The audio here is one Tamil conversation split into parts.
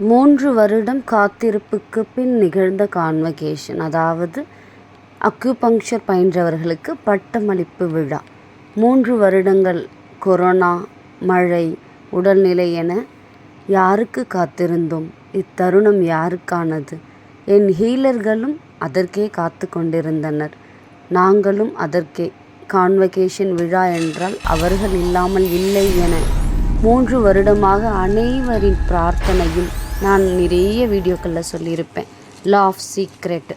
மூன்று வருடம் காத்திருப்புக்கு பின் நிகழ்ந்த கான்வகேஷன் அதாவது அக்குபங்க்சர் பயின்றவர்களுக்கு பட்டமளிப்பு விழா. மூன்று வருடங்கள் கொரோனா மழை உடல்நிலை என யாருக்கு காத்திருந்தோம்? இத்தருணம் யாருக்கானது? என் ஹீலர்களும் அதற்கே காத்து கொண்டிருந்தனர். நாங்களும் அதற்கே. கான்வகேஷன் விழா என்றால் அவர்கள் இல்லாமல் இல்லை என மூன்று வருடமாக அனைவரின் பிரார்த்தனையும் நான் நிறைய வீடியோக்களில் சொல்லியிருப்பேன். லா ஆஃப் சீக்ரெட்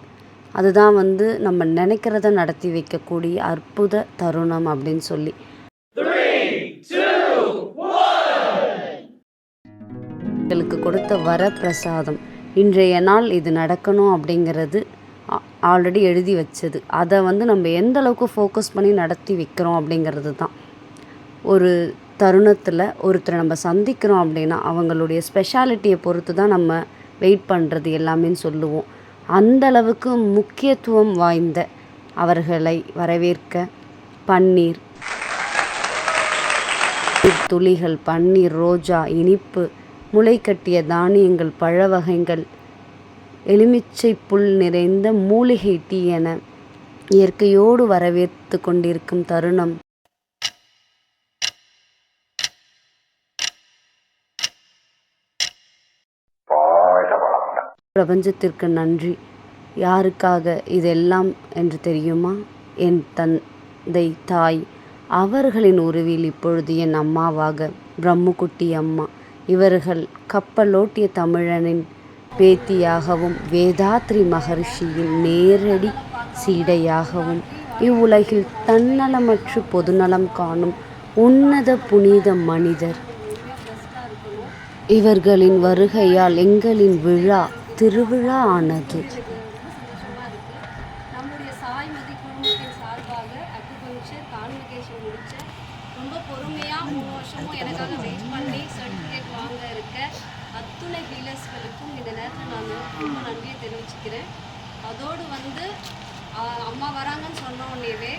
அதுதான் வந்து நம்ம நினைக்கிறத நடத்தி வைக்கக்கூடிய அற்புத தருணம் அப்படின்னு சொல்லி. எங்களுக்கு கொடுத்த வரப்பிரசாதம். இன்றைய நாள் இது நடக்கணும் அப்படிங்கிறது ஆல்ரெடி எழுதி வச்சது. அதை வந்து நம்ம எந்த அளவுக்கு ஃபோக்கஸ் பண்ணி நடத்தி வைக்கிறோம் அப்படிங்கிறது தான். ஒரு தருணத்தில் ஒருத்தரை நம்ம சந்திக்கிறோம் அப்படின்னா அவங்களுடைய ஸ்பெஷாலிட்டியை பொறுத்து தான் நம்ம வெயிட் பண்ணுறது எல்லாமேன்னு சொல்லுவோம். அந்த அளவுக்கு முக்கியத்துவம் வாய்ந்த அவர்களை வரவேற்க பன்னீர் துளிகள் பன்னீர் ரோஜா இனிப்பு முளைக்கட்டிய தானியங்கள் பழ வகைகள் எலுமிச்சை புல் நிறைந்த மூலிகை டீ என இயற்கையோடு வரவேற்று கொண்டிருக்கும் தருணம். பிரபஞ்சத்திற்கு நன்றி. யாருக்காக இதெல்லாம் என்று தெரியுமா? என் தந்தை தாய் அவர்களின் உருவில் இப்பொழுது என் அம்மாவாக பிரம்முக்குட்டி அம்மா. இவர்கள் கப்பலோட்டிய தமிழனின் பேத்தியாகவும் வேதாத்ரி மகர்ஷியின் நேரடி சீடையாகவும் இவ்வுலகில் தன்னலமற்று பொதுநலம் காணும் உன்னத புனித மனிதர். இவர்களின் வருகையால் எங்களின் விழா திருவிழா ஆனது. நம்முடைய சாய்மதி குடும்பத்தின் சார்பாக அக்குபங்க்சர் கான்வகேஷன் முடிச்ச ரொம்ப பொறுமையாக மூணு வருஷமும் எனக்காக வெயிட் பண்ணி சர்டிஃபிகேட் வாங்க இருக்க அத்துணை ஹீலர்ஸ்களுக்கும் இந்த நேரத்தில் நான் ரொம்ப நன்றியை தெரிவிச்சுக்கிறேன். அதோடு வந்து அம்மா வராங்கன்னு சொன்ன உடனேவே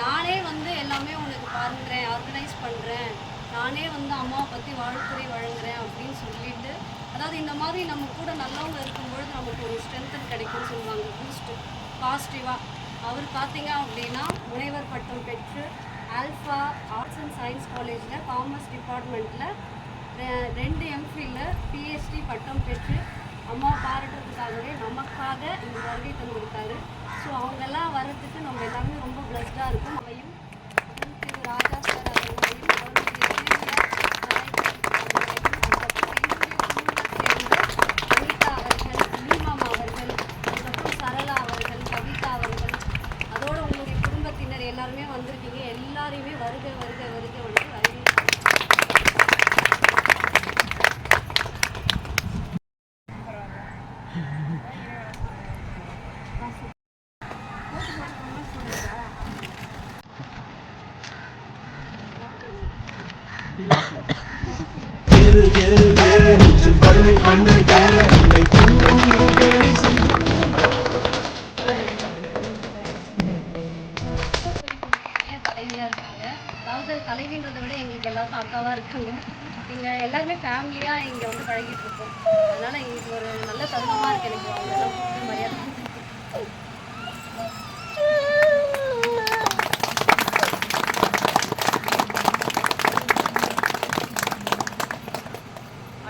நானே வந்து எல்லாமே உனக்கு பண்ணுறேன் ஆர்கனைஸ் பண்ணுறேன் நானே வந்து அம்மாவை பற்றி வாழ்த்துறை வழங்குறேன் அப்படின்னு சொல்லிட்டு அதாவது இந்த மாதிரி நம்ம கூட நல்லவங்க இருக்கும்பொழுது நமக்கு ஒரு ஸ்ட்ரென்த்தன் கிடைக்கும்னு சொல்லுவாங்க. பூஸ்ட்டு பாசிட்டிவாக அவர் பார்த்தீங்க அப்படின்னா முனைவர் பட்டம் பெற்று ஆல்ஃபா ஆர்ட்ஸ் அண்ட் சயின்ஸ் காலேஜில் காமர்ஸ் டிபார்ட்மெண்ட்டில் ரெண்டு எம்ஃபில்ல பிஹெச்டி பட்டம் பெற்று அம்மா பாராட்டுறதுக்காகவே நமக்காக இந்த வருகை தந்திருக்காரு ஸோ அவங்கெல்லாம் வர்றதுக்கு நம்ம எல்லாமே ரொம்ப பிளஸ்டாக இருக்கும். அக்காவாக இங்கே எல்லாருமே ஃபேமிலியாக இங்கே வந்து பழகிட்டு இருக்கோம். அதனால் எங்களுக்கு ஒரு நல்ல தருணமாக இருக்குது எனக்கு. அவங்களெல்லாம் மரியாதை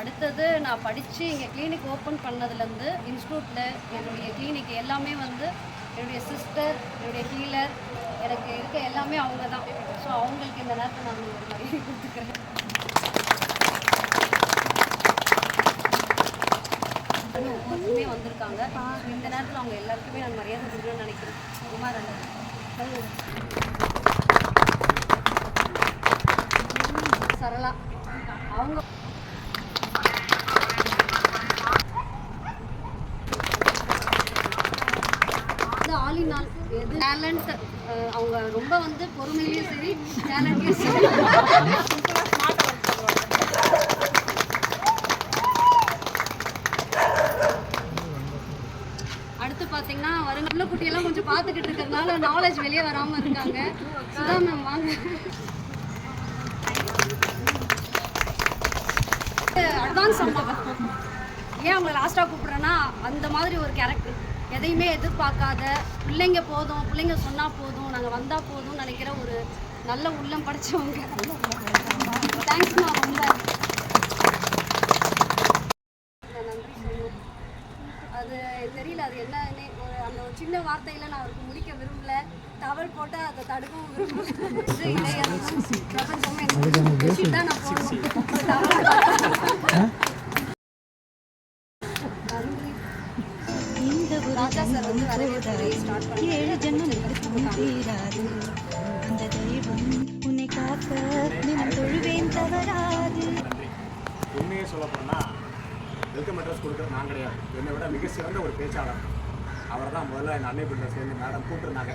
அடுத்தது நான் படித்து இங்கே கிளினிக் ஓப்பன் பண்ணதுலேருந்து இன்ஸ்டியூட்டில் என்னுடைய கிளினிக் எல்லாமே வந்து என்னுடைய சிஸ்டர் என்னுடைய ஹீலர் எனக்கு இருக்க எல்லாமே அவங்க தான் ஸோ அவங்களுக்கு இந்த நேரத்தை நான் ஒரு மரியாதை கொடுத்துக்கிறேன். இன்னும் வந்திருக்காங்க. இந்த நேரத்தில் அவங்க எல்லாருக்குமே நான் மரியாதை கொடுக்கணும்னு நினைக்கிறேன். குமார் அண்ணன் சரளா. அவங்க வந்து எது டேலண்ட் அவங்க ரொம்ப வந்து பொறுமையிலையும் சரி டேலண்ட்லையும் சரி. பார்த்தீங்கன்னா வருங்கால குட்டியெல்லாம் கொஞ்சம் பார்த்துக்கிட்டு இருக்கிறதுனால நாலேஜ் வெளியே வராமல் இருக்காங்க. சுதா மேம் வாங்க. அட்வான்ஸ் அம்மா. ஏன் அவங்களை லாஸ்ட்டாக கூப்பிட்றேன்னா அந்த மாதிரி ஒரு கேரக்டர் எதையுமே எதிர்பார்க்காத பிள்ளைங்க போதும் பிள்ளைங்க சொன்னால் போதும் நாங்கள் வந்தால் போதும்னு நினைக்கிற ஒரு நல்ல உள்ளம் படைச்சவங்க. தேங்க்ஸ்மா ரொம்ப நான் நன்றி சொல்லணும் அது தெரியல அது என்னன்னு ஒரு அந்த ஒரு சின்ன வார்த்தையில நான் அவருக்கு முடிக்க விரும்பல டவல் போட்டு அதை தடுக்கவும் விரும்பல நான் ஒரு ராஜா சார் வந்து வரவேற்புரை ஸ்டார்ட் பண்ணி ஏழு ஜென்மம் அந்த தெய்வம் உன்னை காக்க தினம் தொழுவேன் தவறாது உண்மையை சொல்ல போனால் வெல்கம் அட்ரஸ் கொடுக்குறது நான் கிடையாது. என்னை விட மிக சிறந்த ஒரு பேச்சாளர். அவர் தான் முதல்ல என் அன்னை பிள்ளை சேர்ந்து மேடம் கூப்பிட்டுருந்தாங்க.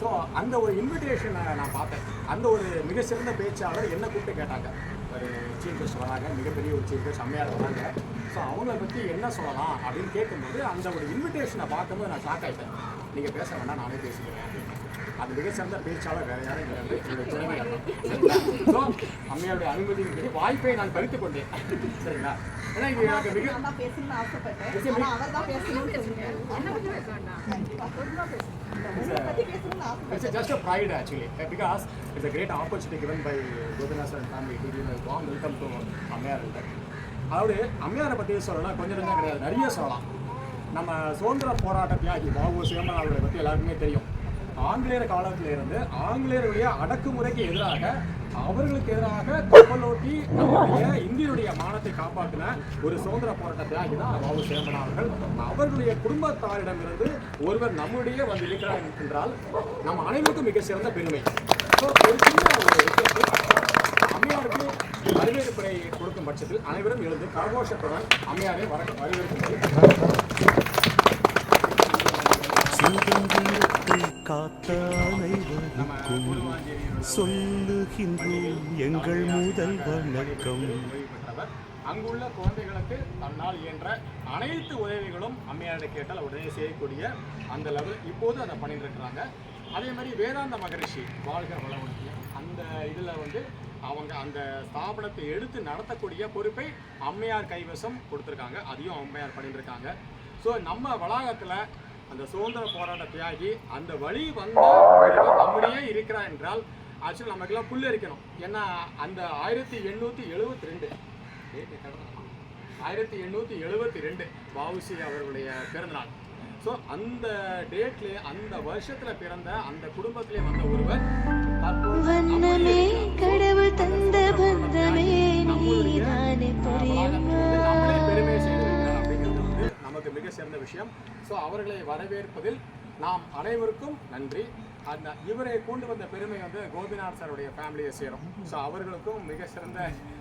ஸோ அந்த ஒரு இன்விடேஷனை நான் பார்த்தேன். அந்த ஒரு மிக சிறந்த பேச்சாளர் என்ன கூப்பிட்டு கேட்டாங்க. ஒரு சீஃப் கெஸ்ட் வராங்க மிகப்பெரிய ஒரு சீஃப் கெஸ்ட் அம்மையார் வராங்க ஸோ அவங்கள பற்றி என்ன சொல்லலாம் அப்படின்னு கேட்கும்போது அந்த ஒரு இன்விடேஷனை பார்க்கும்போது நான் ஷாக் ஆகிட்டேன் நீங்கள் பேச வேண்டாம் நானே பேசிக்கிறேன். அப்படின்னு அது மிக சிறந்த பேச்சாளர் வேற யாரும் என்னுடைய ஸோ அம்மையாருடைய அனுமதியின் படி வாய்ப்பை நான் பறித்துக் கொண்டேன். சரிங்களா? ஏன்னா இது எனக்கு மிக It's just a pride actually, because it's a great opportunity given by Gopinath and family to give a warm welcome to அம்மையார் இல்ல. அதாவது அம்மையாரை பற்றி சொல்லலாம் கொஞ்சம் கொஞ்சம் கிடையாது. நிறைய சொல்லலாம். நம்ம சுதந்திர போராட்ட தியாகி பாபு சிவமன் அவர்களை பற்றி எல்லாருக்குமே தெரியும். ஆங்கிலேயர் காலத்துல இருந்து ஆங்கிலேயருடைய அடக்குமுறைக்கு எதிராக அவர்களுக்கு எதிராக கப்பலோட்டி நம்முடைய இந்தியனுடைய மானத்தை காப்பாற்றின ஒரு சுதந்திர போராட்ட தியாகி தான் பாபு சிவமன் அவர்கள். அவர்களுடைய குடும்பத்தாரிடமிருந்து ஒருவர் நம்முடைய வந்து இருக்கிறார் என்றால் நம்ம அனைவருக்கும் மிக சிறந்த பெருமை. So, ஒரு சின்ன ஒரு அம்மையாருக்கு வரவேற்புரை கொடுக்கும் பட்சத்தில் அனைவரும் எழுந்து கரகோஷத்துடன் அம்மையாரை வர வரவேற்புரை காத்த நம்ம அனைவருக்கும் சொல்லுகின்றோம் எங்கள் முதல் வணக்கம். அங்குள்ள குழந்தைகளுக்கு தன்னால் இயன்ற அனைத்து உதவிகளும் அம்மையாரை கேட்டால் உடனே செய்யக்கூடிய அந்த லெவல் இப்போது அதை பண்ணிட்டு இருக்கிறாங்க அதே மாதிரி வேதாந்த மகரிஷி வாழ்க வளமுடன். அந்த இதில் வந்து அவங்க அந்த ஸ்தாபனத்தை எடுத்து நடத்தக்கூடிய பொறுப்பை அம்மையார் கைவசம் கொடுத்துருக்காங்க. அதையும் அம்மையார் பண்ணிட்டு இருக்காங்க. ஸோ நம்ம வளாகத்தில் அந்த சுதந்திர போராட்ட தியாகி அந்த வழி வந்த நம்முடைய இருக்கிறார் என்றால் ஆக்சுவலி நமக்கெல்லாம் புல்லரிக்கணும் ஏன்னா அந்த ஆயிரத்தி எண்ணூற்றி எழுபத்தி ரெண்டு ஆயிரத்தி எண்ணூற்றி எழுபத்தி ரெண்டு வஉசி அவர்களுடைய பிறந்தநாள். ஸோ அந்த டேட்ல அந்த வருஷத்துல பிறந்த அந்த குடும்பத்திலே வந்த ஒருவர் கடவுள் தந்த விஷயம். ஸோ அவர்களை வரவேற்பதில் நாம் அனைவருக்கும் நன்றி. அந்த இவரை கொண்டு வந்த பெருமை வந்து கோபிநாத் சாருடைய ஃபேமிலியை சேரும். ஸோ அவர்களுக்கும் மிக சிறந்த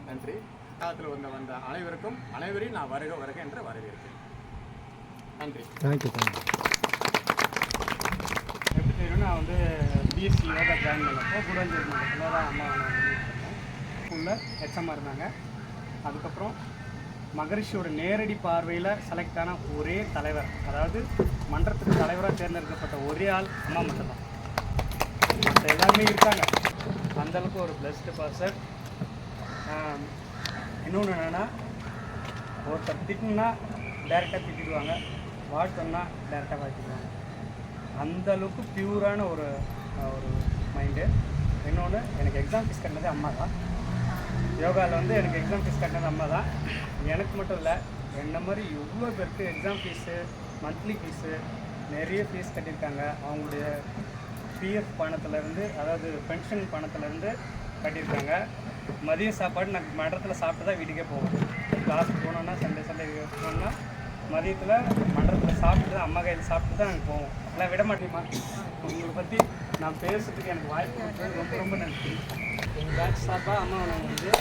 நன்றி. காலத்தில் வந்த வந்த அனைவருக்கும் அனைவரையும் நான் வருக வருக என்று வரவேற்கிறேன். நன்றி. எப்படி தெரியும் நான் வந்து பிஎஸ்சி யோகா ஜாயின் பண்ணப்போ குடஞ்சேரி மண்டலத்தில் தான் அம்மா ஸ்கூலில் ஹெச்எம்மாக இருந்தாங்க. அதுக்கப்புறம் மகரிஷியோட நேரடி பார்வையில் செலக்ட் ஆன ஒரே தலைவர். அதாவது மன்றத்துக்கு தலைவராக தேர்ந்தெடுக்கப்பட்ட ஒரே ஆள் அம்மா மட்டும்தான். மற்ற எல்லாருமே இருக்காங்க. அந்த அளவுக்கு ஒரு பெஸ்ட்டு பர்சன் இன்னொன்று என்னென்னா ஒருத்தர் திட்டினா டேரெக்டாக திட்டிடுவாங்க. வாழ்த்தோம்னா டேரெக்டாக வாழ்த்திடுவாங்க அந்தளவுக்கு பியூரான ஒரு ஒரு மைண்டு இன்னொன்று எனக்கு எக்ஸாம் ஃபீஸ் கட்டினதே அம்மா தான் யோகாவில் வந்து எனக்கு எக்ஸாம் ஃபீஸ் கட்டினது அம்மா தான் எனக்கு மட்டும் இல்லை என்ன மாதிரி எவ்வளோ பேருக்கு எக்ஸாம் ஃபீஸு மந்த்லி ஃபீஸு நிறைய ஃபீஸ் கட்டியிருக்காங்க. அவங்களுடைய பிஎஃப் பணத்துலேருந்து அதாவது பென்ஷன் பணத்துலேருந்து கட்டியிருக்காங்க. மதிய சாப்பாடு நான் மண்டலத்தில் சாப்பிட்டு தான் வீட்டுக்கே போவோம் கிளாஸ் போனோன்னா சண்டே சண்டே போனோம்னா மதியத்தில் மண்டலத்தில் சாப்பிட்டு தான் அம்மா கையில் சாப்பிட்டு தான் நாங்கள் போவோம். எல்லாம் விட மாட்டேமா உங்களை பற்றி நான் பேசுறதுக்கு எனக்கு வாய்ப்பு ரொம்ப ரொம்ப நன்றி. எங்கள் பேட்ச் சார்பாக அம்மா நாங்கள் வந்து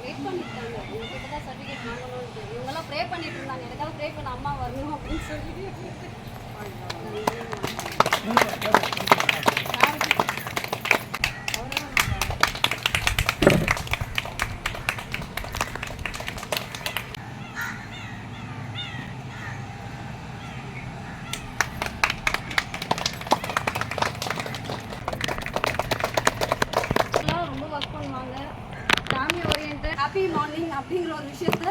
வெயிட் பண்ணிருக்காங்க உங்ககிட்ட தான் சர்டிஃபிகேட் வாங்கணும்னு இவங்கெல்லாம் ப்ரே பண்ணிட்டு இருந்தாங்க எனக்காக ப்ரே பண்ண அம்மா வரணும் அப்படின்னு சொல்லி எல்லாம் ரொம்ப ஒர்க் பண்ணுவாங்க family orient happy happy morning அப்படிங்கிற ஒரு விஷயத்த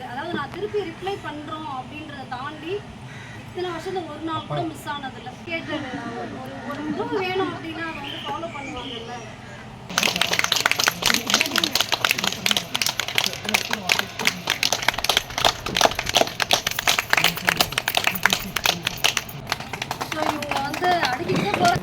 அது அதாவது நான் திருப்பி ரிப்ளை பண்ணுறோம் அப்படின்றத தாண்டி இத்தனை வருஷத்துல ஒரு நாள் கூட மிஸ் ஆனதில்லை. கேட்டது ஒரு ஒரு உறவு வேணும் அப்படின்னா அதை வந்து ஃபாலோ பண்ணுவாங்கல்ல. ஸோ இவங்க வந்து அடிக்கிட்டே போகிற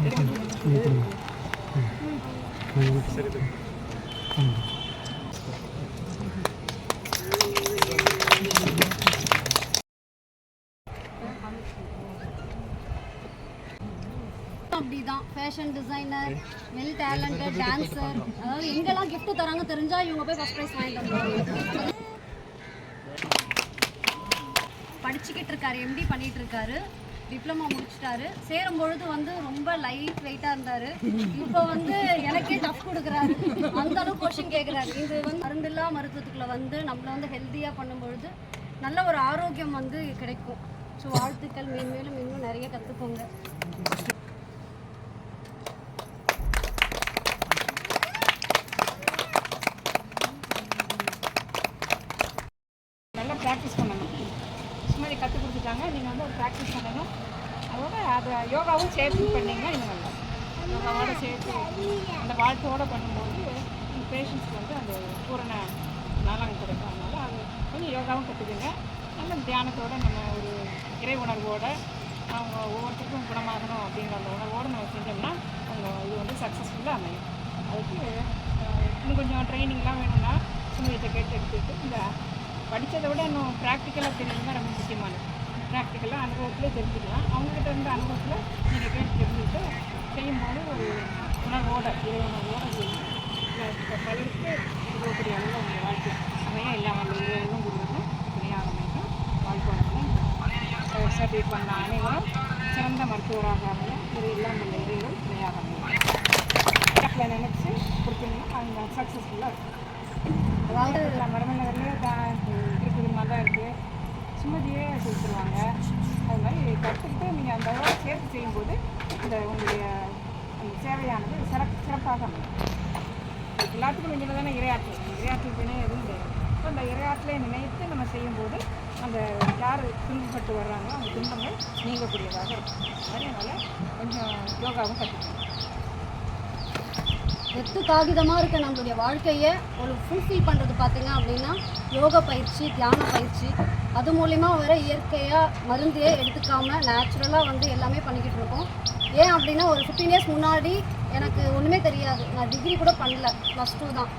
அப்படிதான். Fashion designer well talented dancer அதாவது எங்கெல்லாம் gift தராங்க தெரிஞ்சா இவங்க போய் ஃபர்ஸ்ட் ப்ரைஸ் வாங்கிட்டு வந்துருவாங்க. படிச்சுக்கிட்டு இருக்காரு எம்டி பண்ணிட்டு இருக்காரு. டிப்ளமா முடிச்சிட்டாரு. சேரும் பொழுது வந்து ரொம்ப லைட் வெயிட்டாக இருந்தார். இப்போ வந்து எனக்கே டஃப் கொடுக்குறாரு. அந்த அளவுக்கு கொஷின் கேட்குறாரு இது வந்து மருந்தில்லா மருத்துவத்துக்குள்ள வந்து நம்மளை வந்து ஹெல்த்தியாக பண்ணும்பொழுது நல்ல ஒரு ஆரோக்கியம் வந்து கிடைக்கும். ஸோ வாழ்த்துக்கள். மேன்மேலும் இன்னும் நிறைய கற்றுக்கோங்க நல்லா ப்ராக்டிஸ் பண்ணணும். சும்மா இதை கற்றுக் கொடுத்துட்டாங்க. நீங்கள் வந்து ப்ராக்டிஸ் பண்ணணும். அதோட அதை யோகாவும் சேர்த்து பண்ணீங்கன்னா இன்னும் நல்லா யோகாவோட சேர்த்து அந்த வாழ்த்தோடு பண்ணும்போது பேஷண்ட்ஸ்க்கு வந்து அந்த பூரண நலம் கிடைக்கும். அதனால அது கொஞ்சம் யோகாவும் கற்றுக்குங்க நல்ல தியானத்தோட நம்ம ஒரு இறை உணர்வோட அவங்க ஒவ்வொருத்தருக்கும் குணமாகணும் அப்படிங்கிற அந்த உணர்வோடு நம்ம செஞ்சோம்னா அவங்க இது வந்து சக்ஸஸ்ஃபுல்லாக அமையும். அதுக்கு இன்னும் கொஞ்சம் ட்ரைனிங்லாம் வேணும்னா சுமதியத்தை கேட்டு எடுத்துக்கிட்டு இந்த படித்ததை விட இன்னும் ப்ராக்டிக்கலாக தெரியணும்னா ரொம்ப முக்கியமானது. ப்ராக்டிக்கலாக அனுபவத்தில் தெரிஞ்சுக்கலாம். அவங்ககிட்ட இருந்த அனுபவத்தில் நீங்கள் கேட்டு தெரிஞ்சுக்கிட்டு செய்யும்போது ஒரு உணர்வோட இறை உணர்வோட செய்யணும் இப்போ பலருக்கு இருக்கக்கூடிய அளவில் உங்கள் வாழ்க்கை அமைய இல்லாமல் இறைவனும் கொடுக்கணும் துணையாக அமைக்கும் வாழ்க்கை வளமுடன் சர்டிஃபிகேட் பண்ண அனைவரும் சிறந்த மருத்துவராக அமைய இது இல்லாமல் இறைவன் துணையாக அமையும் நினச்சி கொடுத்தீங்கன்னா அவங்க சக்ஸஸ்ஃபுல்லாக இருக்கும். அதாவது மரமநகர்லேயே தான் இருக்குது மாதிரி தான் இருக்குது சுமதியே கொடுத்துருவாங்க. அது மாதிரி கற்றுக்கிட்டு நீங்கள் அந்த அளவு சேர்த்து செய்யும்போது இந்த உங்களுடைய அந்த சேவையானது சிறப் சிறப்பாக அமையும். எல்லாத்துக்கும் மிஞ்சின தானே இரையாற்றல். இரையாற்றல் வினை எதுவும் கிடையாது ஸோ அந்த இரையாற்றலை நினைத்து நம்ம செய்யும்போது அந்த யார் துன்பப்பட்டு வர்றாங்களோ அந்த துன்பங்கள் நீங்கக்கூடியதாக இருக்கும். அது மாதிரி கொஞ்சம் யோகாவும் கற்றுக்கணும் வெத்து காகிதமாக இருக்க நம்மளுடைய வாழ்க்கையை ஒரு ஃபுல்ஃபில் பண்ணுறது பார்த்திங்க அப்படின்னா யோகா பயிற்சி தியான பயிற்சி. அது மூலிமா வர இயற்கையாக மருந்தே எடுத்துக்காமல் நேச்சுரலாக வந்து எல்லாமே பண்ணிக்கிட்டு இருக்கோம். ஏன் அப்படின்னா ஒரு ஃபிஃப்டீன் இயர்ஸ் முன்னாடி எனக்கு ஒன்றுமே தெரியாது. நான் டிகிரி கூட பண்ணல. ப்ளஸ் டூ தான்.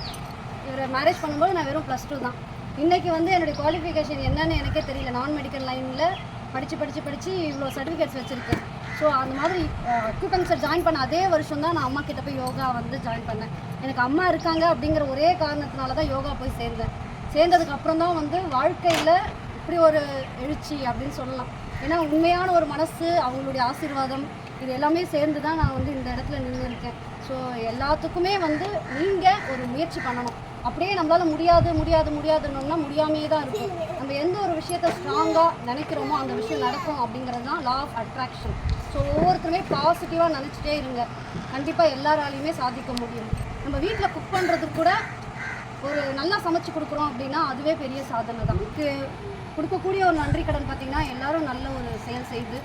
இவரை மேரேஜ் பண்ணும்போது நான் வெறும் ப்ளஸ் டூ தான். இன்றைக்கி வந்து என்னுடைய குவாலிஃபிகேஷன் என்னன்னு எனக்கே தெரியல. நான் மெடிக்கல் லைனில் படித்து படித்து படித்து இவ்வளோ சர்டிஃபிகேட்ஸ் வச்சுருக்கேன். ஸோ அந்த மாதிரி அக்யூபங்சர் ஜாயின் பண்ண அதே வருஷம் தான் நான் அம்மா கிட்ட போய் யோகா வந்து ஜாயின் பண்ணேன். எனக்கு அம்மா இருக்காங்க அப்படிங்கிற ஒரே காரணத்தினால தான் யோகா போய் சேர்ந்தேன். சேர்ந்ததுக்கு அப்புறம் தான் வந்து வாழ்க்கையில் இப்படி ஒரு எழுச்சி அப்படின்னு சொல்லலாம். ஏன்னா உண்மையான ஒரு மனசு அவங்களுடைய ஆசீர்வாதம் இது எல்லாமே சேர்ந்து தான் நான் வந்து இந்த இடத்துல நின்று இருக்கேன் ஸோ எல்லாத்துக்குமே வந்து நீங்கள் ஒரு முயற்சி பண்ணணும். அப்படியே நம்மளால் முடியாது முடியாது முடியாதுன்னொன்னா முடியாமையே தான் இருக்கும். நம்ம எந்த ஒரு விஷயத்த ஸ்ட்ராங்காக நினைக்கிறோமோ அந்த விஷயம் நடக்கும் அப்படிங்கிறது தான் லா ஆஃப் அட்ராக்ஷன் ஸோ ஒவ்வொருத்தருமே பாசிட்டிவாக நினச்சிட்டே இருங்க. கண்டிப்பாக எல்லாராலையுமே சாதிக்க முடியும். நம்ம வீட்டில் குக் பண்ணுறதுக்கு கூட ஒரு நல்லா சமைச்சு கொடுக்குறோம் அப்படின்னா அதுவே பெரிய சாதனை தான். இதுக்கு கொடுக்கக்கூடிய ஒரு நன்றி கடன் பார்த்திங்கன்னா எல்லாரும் நல்ல ஒரு செயல் செய்து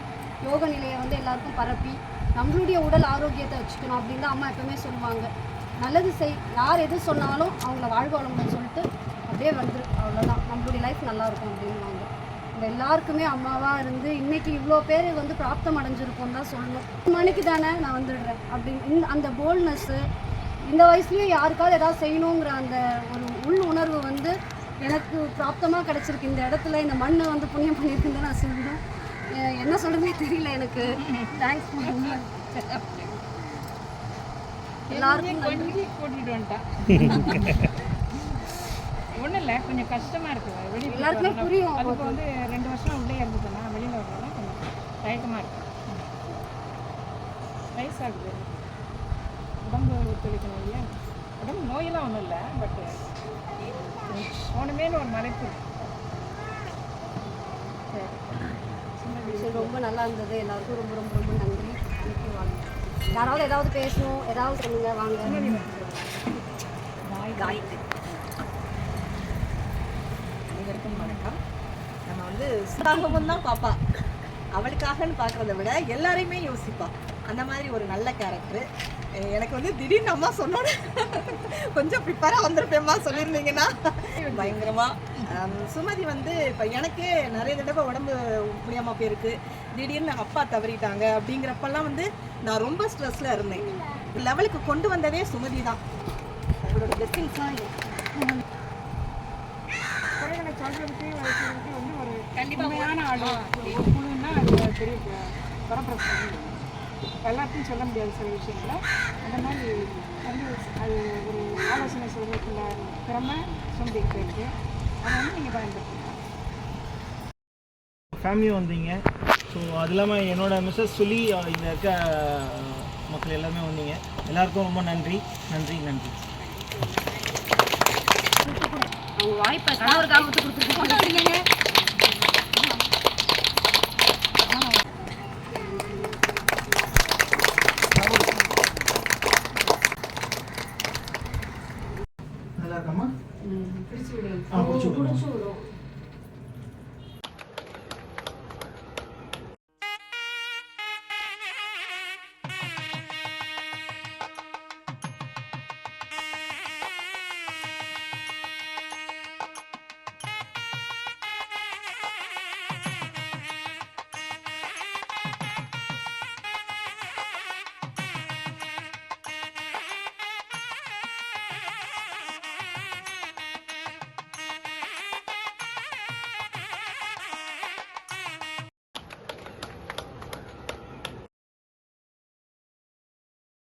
யோக நிலையை வந்து எல்லாருக்கும் பரப்பி நம்மளுடைய உடல் ஆரோக்கியத்தை வச்சுக்கணும் அப்படின்னு தான் அம்மா எப்பவுமே சொல்லுவாங்க. நல்லது செய் யார் எது சொன்னாலும் அவங்கள வாழ்க வளமுடன் சொல்லிட்டு அப்படியே வந்துரு அவ்வளோதான் நம்மளுடைய லைஃப் நல்லா இருக்கும் அப்படின்வாங்க நம்ம எல்லாருக்குமே அம்மாவாக இருந்து இன்னைக்கு இவ்வளோ பேர் வந்து பிராப்தம் அடைஞ்சிருக்கோம் தான் சொல்லணும். மணிக்கு தானே நான் வந்துடுறேன் அப்படின்னு அந்த போல்ட்னஸ்ஸு இந்த வயசுலேயும் யாருக்காவது ஏதாவது செய்யணுங்கிற அந்த ஒரு உள் உணர்வு வந்து எனக்கு பிராப்தமாக கிடச்சிருக்கு. இந்த இடத்துல இந்த மண்ணை வந்து புண்ணியம் பண்ணியிருக்குன்னு தான் நான் சொல்லுவேன். என்ன சொல்றதுனே தெரியல எனக்கு. தேங்க்ஸ் எல்லாருக்கும் கூட்டிகிட்டு வந்துட்டேன் ஒன்றும் இல்லை கொஞ்சம் கஷ்டமாக இருக்குது வெளியே எல்லாருக்குமே புரியும் அதுக்கு வந்து ரெண்டு வருஷம் உள்ளே இருந்துட்டேன்னா வெளியில் வரணும்னா கொஞ்சம் தயக்கமாக இருக்கு. வயசாகுது. உடம்பு ஒத்துழைக்கணும் இல்லையா? உடம்பு நோயெல்லாம் ஒன்றும் இல்லை பட்டு போனமேனு ஒரு இருக்கு. சரி ரொம்ப நல்லா இருந்தது. எல்லாருக்கும் ரொம்ப ரொம்ப ரொம்ப நன்றி. யாராவது ஏதாவது பேசணும் ஏதாவது சொல்லுங்க வாங்க. காயத்ரி அனைவருக்கும் வணக்கம். நம்ம வந்து சுதாகவும் தான் பாப்பா. அவளுக்காகன்னு பார்க்குறத விட எல்லாரையுமே யோசிப்பா. அந்த மாதிரி ஒரு நல்ல கேரக்டர் எனக்கு வந்து திடீர்னு அம்மா சொன்னோன்னு கொஞ்சம் ப்ரிப்பேராக வந்திருப்பேம்மா சொல்லியிருந்தீங்கன்னா. பயங்கரமா. ஆம், சுமதி வந்து இப்போ எனக்கே நிறைய தடவை உடம்பு முடியாமல் போயிருக்கு. திடீர்னு அப்பா தவறிட்டாங்க அப்படிங்கிறப்பெல்லாம் வந்து நான் ரொம்ப ஸ்ட்ரெஸ்ல இருந்தேன். லெவலுக்கு கொண்டு வந்ததே சுமதி தான். அவரோட பிளெஸிங்ஸ் தான் வைக்கிறதுக்கு வந்து ஒரு உண்மையான ஆள். ஒரு குழுன்னா அது பெரிய பரப்பிரசம் எல்லாத்தையும் சொல்ல முடியாது சில விஷயங்களை. அந்த மாதிரி வந்து அது ஒரு ஆலோசனை சொல்கிறதுக்குள்ள திறமை சொந்திக்கு இருக்குது அதை வந்து நீங்கள் பயன்படுத்திக்கலாம். ஃபேமிலியும் வந்தீங்க. ஸோ அது இல்லாமல் என்னோட மிஸ்ஸஸ் சொல்லி இங்கே இருக்க மக்கள் எல்லாமே வந்தீங்க. எல்லாருக்கும் ரொம்ப நன்றி. நன்றி நன்றி. அவங்க வாய்ப்பை கணவருக்காக விட்டு Xuống?